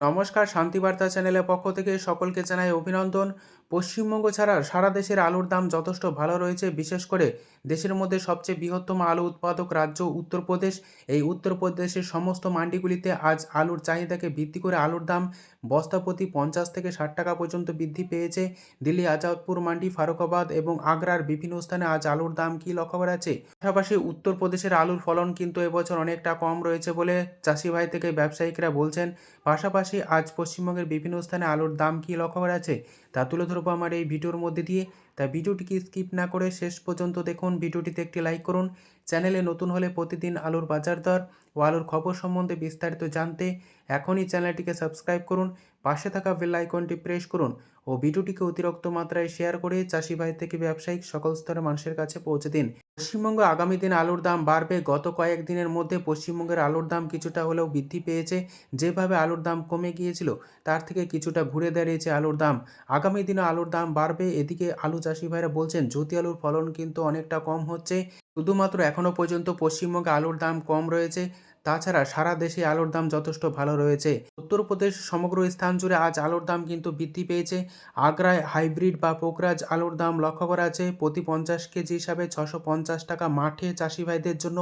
নমস্কার, শান্তিবার্তা চ্যানেলের পক্ষ থেকে সকলকে জানাই অভিনন্দন। পশ্চিমবঙ্গ ছাড়া সারা দেশের আলুর দাম যথেষ্ট ভালো রয়েছে। বিশেষ করে দেশের মধ্যে সবচেয়ে বৃহত্তম আলু উৎপাদক রাজ্য উত্তরপ্রদেশ। এই উত্তরপ্রদেশের সমস্ত মান্ডিগুলিতে আজ আলুর চাহিদাকে ভিত্তি করে আলুর দাম বস্তা প্রতি পঞ্চাশ থেকে ষাট টাকা পর্যন্ত বৃদ্ধি পেয়েছে। দিল্লি, আজাদপুর, মান্ডি ফারুকাবাদ এবং আগ্রার বিভিন্ন স্থানে আজ আলুর দাম কী লক্ষ্য করা যাচ্ছে? পাশাপাশি উত্তরপ্রদেশের আলুর ফলন কিন্তু এবছর অনেকটা কম রয়েছে বলে চাষি ভাই থেকে ব্যবসায়িকরা বলছেন। পাশাপাশি আজ পশ্চিমবঙ্গের বিভিন্ন স্থানে আলুর দাম কী লক্ষ্য করা যাচ্ছে তা তুলে ধরবো আমার এই ভিডিওর মধ্যে দিয়ে। তাই ভিডিওটিকে স্কিপ না করে শেষ পর্যন্ত দেখুন, ভিডিওটিতে একটি লাইক করুন। চ্যানেলে নতুন হলে প্রতিদিন আলুর বাজার দর ও আলুর খবর সম্বন্ধে বিস্তারিত জানতে এখনই চ্যানেলটিকে সাবস্ক্রাইব করুন, পাশে থাকা বেল আইকনটি প্রেস করুন ও ভিডিওটিকে অতিরিক্ত মাত্রায় শেয়ার করে চাষি ভাই থেকে ব্যবসায়িক সকল স্তরের মানুষের কাছে পৌঁছে দিন। পশ্চিমবঙ্গে আগামী দিন আলুর দাম বাড়বে। গত কয়েক দিনের মধ্যে পশ্চিমবঙ্গের আলুর দাম কিছুটা হলেও বৃদ্ধি পেয়েছে। যেভাবে আলুর দাম কমে গিয়েছিল, তার থেকে কিছুটা ঘুরে দাঁড়িয়েছে আলুর দাম। আগামী দিনে আলুর দাম বাড়বে, এদিকে আলু চাষি ভাইরা বলছেন, জ্যোতি আলুর ফলন কিন্তু অনেকটা কম হচ্ছে। শুধুমাত্র এখনও পর্যন্ত পশ্চিমবঙ্গে আলুর দাম কম রয়েছে। তাছাড়া সারা দেশে আলুর দাম যথেষ্ট ভালো রয়েছে। উত্তরপ্রদেশ সমগ্র স্থান জুড়ে আজ আলুর দাম কিন্তু বৃদ্ধি পেয়েছে। আগ্রায় হাইব্রিড বা পোকরাজ আলুর দাম লক্ষ্য করা আছে। প্রতি পঞ্চাশ কেজি হিসাবে ছশো পঞ্চাশ টাকা মাঠে চাষি ভাইদের জন্য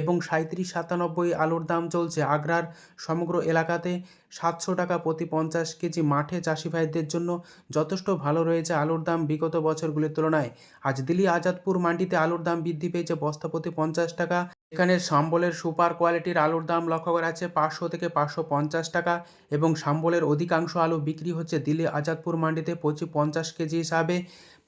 এবং সাঁত্রিশ সাতানব্বই আলুর দাম চলছে আগ্রার সমগ্র এলাকাতে। সাতশো টাকা প্রতি পঞ্চাশ কেজি মাঠে চাষি ভাইদের জন্য যথেষ্ট ভালো রয়েছে আলুর দাম বিগত বছরগুলির তুলনায়। আজ দিল্লি, আজাদপুর মান্ডিতে আলুর দাম বৃদ্ধি পেয়েছে বস্তা প্রতি পঞ্চাশ টাকা। এখানে সাম্বলের সুপার কোয়ালিটির আলুর দাম লক্ষ্য করা আছে পাঁচশো থেকে পাঁচশো পঞ্চাশ টাকা এবং সাম্বলের অধিকাংশ আলু বিক্রি হচ্ছে দিল্লি আজাদপুর মান্ডিতে পঁচিশ পঞ্চাশ কেজি হিসাবে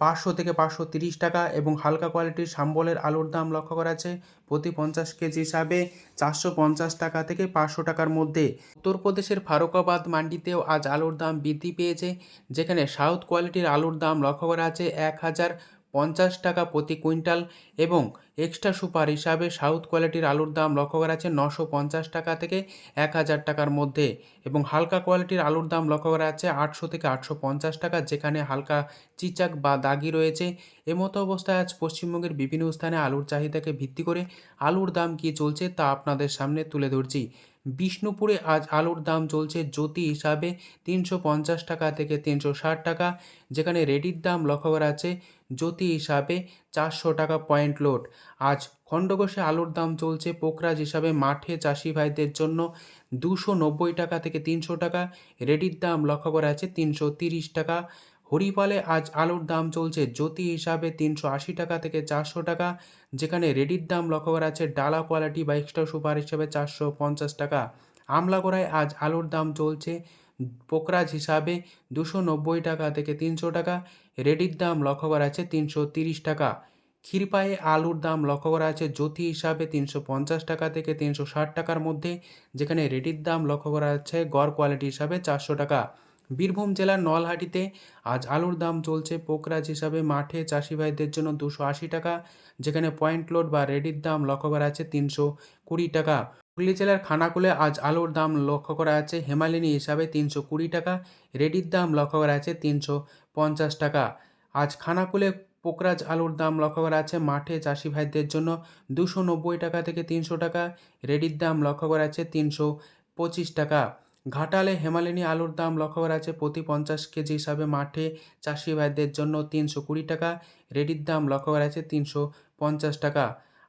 পাঁচশো থেকে পাঁচশো তিরিশ টাকা এবং হালকা কোয়ালিটির সাম্বলের আলুর দাম লক্ষ্য করা আছে প্রতি পঞ্চাশ কেজি হিসাবে চারশো পঞ্চাশ টাকা থেকে পাঁচশো টাকার মধ্যে। উত্তরপ্রদেশের ফারুকাবাদ মান্ডিতেও আজ আলুর দাম বৃদ্ধি পেয়েছে, যেখানে সাউথ কোয়ালিটির আলুর দাম লক্ষ্য করা আছে এক হাজার পঞ্চাশ টাকা প্রতি কুইন্টাল এবং এক্সট্রা সুপার হিসাবে সাউথ কোয়ালিটির আলুর দাম লক্ষ্য করা আছে নশো পঞ্চাশ টাকা থেকে এক হাজার টাকার মধ্যে এবং হালকা কোয়ালিটির আলুর দাম লক্ষ্য করা আছে আটশো থেকে আটশো পঞ্চাশ টাকা, যেখানে হালকা চিচাক বা দাগি রয়েছে। এমতো অবস্থায় আজ পশ্চিমবঙ্গের বিভিন্ন স্থানে আলুর চাহিদাকে ভিত্তি করে আলুর দাম কী চলছে তা আপনাদের সামনে তুলে ধরছি। বিষ্ণুপুরে আজ আলুর দাম চলছে জ্যোতি হিসাবে তিনশো পঞ্চাশ টাকা থেকে তিনশো ষাট টাকা, যেখানে রেডির দাম লক্ষ্য করা আছে জ্যোতি হিসাবে চারশো টাকা পয়েন্ট লোড। আজ খণ্ডঘোষে আলুর দাম চলছে পোকরাজ হিসাবে মাঠে চাষি ভাইদের জন্য দুশো নব্বই টাকা থেকে তিনশো টাকা, রেডির দাম লক্ষ্য করা আছে তিনশো তিরিশ টাকা। হরিপালে আজ আলুর দাম চলছে জ্যোতি হিসাবে তিনশো আশি টাকা থেকে চারশো টাকা, যেখানে রেডির দাম লক্ষ্য করা আছে ডালা কোয়ালিটি বা এক্সট্রা সুপার হিসাবে চারশো পঞ্চাশ টাকা। আমলাগড়ায় আজ আলুর দাম চলছে পোকরাজ হিসাবে দুশো নব্বই টাকা থেকে তিনশো টাকা, রেডির দাম লক্ষ্য করা আছে তিনশো তিরিশ টাকা। ক্ষীরপায়ে আলুর দাম লক্ষ্য করা আছে জ্যোতি হিসাবে তিনশো পঞ্চাশ টাকা থেকে তিনশো ষাট টাকার মধ্যে, যেখানে রেডির দাম লক্ষ্য করা আছে গড় কোয়ালিটি হিসাবে চারশো টাকা। বীরভূম জেলার নলহাটিতে আজ আলুর দাম চলছে পোকরাজ হিসাবে। মাঠে চাষি ভাইদের জন্য দুশো আশি টাকা, যেখানে পয়েন্ট লোড বা রেডির দাম লক্ষ্য করা আছে তিনশো কুড়ি টাকা। হুগলি জেলার খানাকুলে আজ আলুর দাম লক্ষ্য করা আছে হেমালিনী হিসাবে তিনশো কুড়ি টাকা, রেডির দাম লক্ষ্য করা আছে তিনশো পঞ্চাশ টাকা। আজ খানাকুলে পোকরাজ আলুর দাম লক্ষ্য করা আছে, মাঠে চাষি ভাইদের জন্য দুশো নব্বই টাকা থেকে তিনশো টাকা, রেডির দাম লক্ষ্য করা আছে তিনশো পঁচিশ টাকা। ঘাটালে হেমালিনী আলুর দাম লক্ষ্য করা আছে প্রতি পঞ্চাশ কেজি হিসাবে মাঠে চাষি ভাইদের জন্য তিনশো কুড়ি টাকা, রেডির দাম লক্ষ্য করা আছে তিনশো পঞ্চাশ টাকা।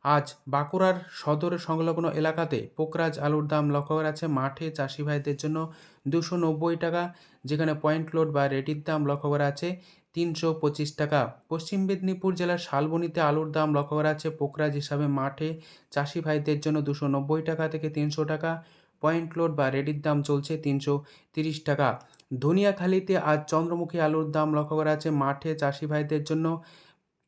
আজ বাঁকুড়ার সদর সংলগ্ন এলাকাতে পোকরাজ আলুর দাম লক্ষ্য করা আছে মাঠে চাষি ভাইদের জন্য দুশো নব্বই টাকা, যেখানে পয়েন্ট লোড বা রেডির দাম লক্ষ্য করা আছে তিনশো পঁচিশ টাকা। পশ্চিম মেদিনীপুর জেলার শালবনিতে আলুর দাম লক্ষ্য করা আছে পোকরাজ হিসাবে মাঠে চাষি ভাইদের জন্য দুশো নব্বই টাকা থেকে তিনশো টাকা পয়েন্ট লোড বা রেডির দাম চলছে তিনশো তিরিশ টাকা। ধনিয়াখালিতে আজ চন্দ্রমুখী আলুর দাম লক্ষ্য করা আছে মাঠে চাষি ভাইদের জন্য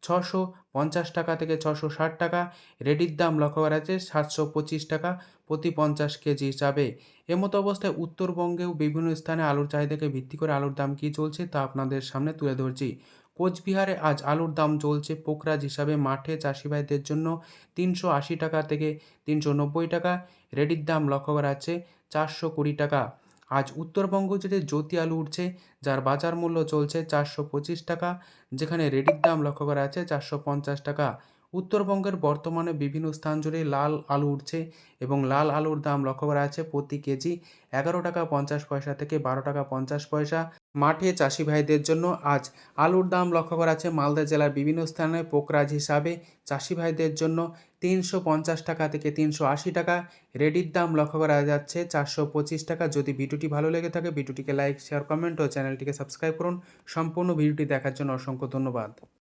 ছশো পঞ্চাশ টাকা থেকে ছশো ষাট টাকা। রেডির দাম লক্ষ্য করা আছে সাতশো পঁচিশ টাকা প্রতি পঞ্চাশ কেজি হিসাবে। এমতো অবস্থায় উত্তরবঙ্গেও বিভিন্ন স্থানে আলুর চাহিদাকে ভিত্তি করে আলুর দাম কী চলছে তা আপনাদের সামনে তুলে ধরছি। কোচবিহারে আজ আলুর দাম চলছে পোকরাজ হিসাবে মাঠে চাষিভাইদের জন্য তিনশো আশি টাকা থেকে তিনশো নব্বই টাকা। রেডির দাম লক্ষ্য করা আছে চারশো কুড়ি টাকা। আজ উত্তরবঙ্গ জুড়ে জ্যোতি আলু উঠছে, যার বাজার মূল্য চলছে চারশো পঁচিশ টাকা, যেখানে রেডির দাম লক্ষ্য করা আছে চারশো পঞ্চাশ টাকা। উত্তরবঙ্গের বর্তমানে বিভিন্ন স্থান জুড়ে লাল আলু উঠছে এবং লাল আলুর দাম লক্ষ্য করা আছে প্রতি কেজি এগারো টাকা পঞ্চাশ পয়সা থেকে বারো টাকা পঞ্চাশ পয়সা। মাঠে চাষি ভাইদের জন্য আজ আলুর দাম লক্ষ্য করা আছে মালদা জেলার বিভিন্ন স্থানে পোকরাজ হিসাবে চাষি ভাইদের জন্য তিনশো পঞ্চাশ টাকা থেকে তিনশো আশি টাকা। রেডির দাম লক্ষ্য করা যাচ্ছে চারশো পঁচিশ টাকা। যদি ভিডিওটি ভালো লেগে থাকে, ভিডিওটিকে লাইক, শেয়ার, কমেন্ট ও চ্যানেলটিকে সাবস্ক্রাইব করুন। সম্পূর্ণ ভিডিওটি দেখার জন্য অসংখ্য ধন্যবাদ।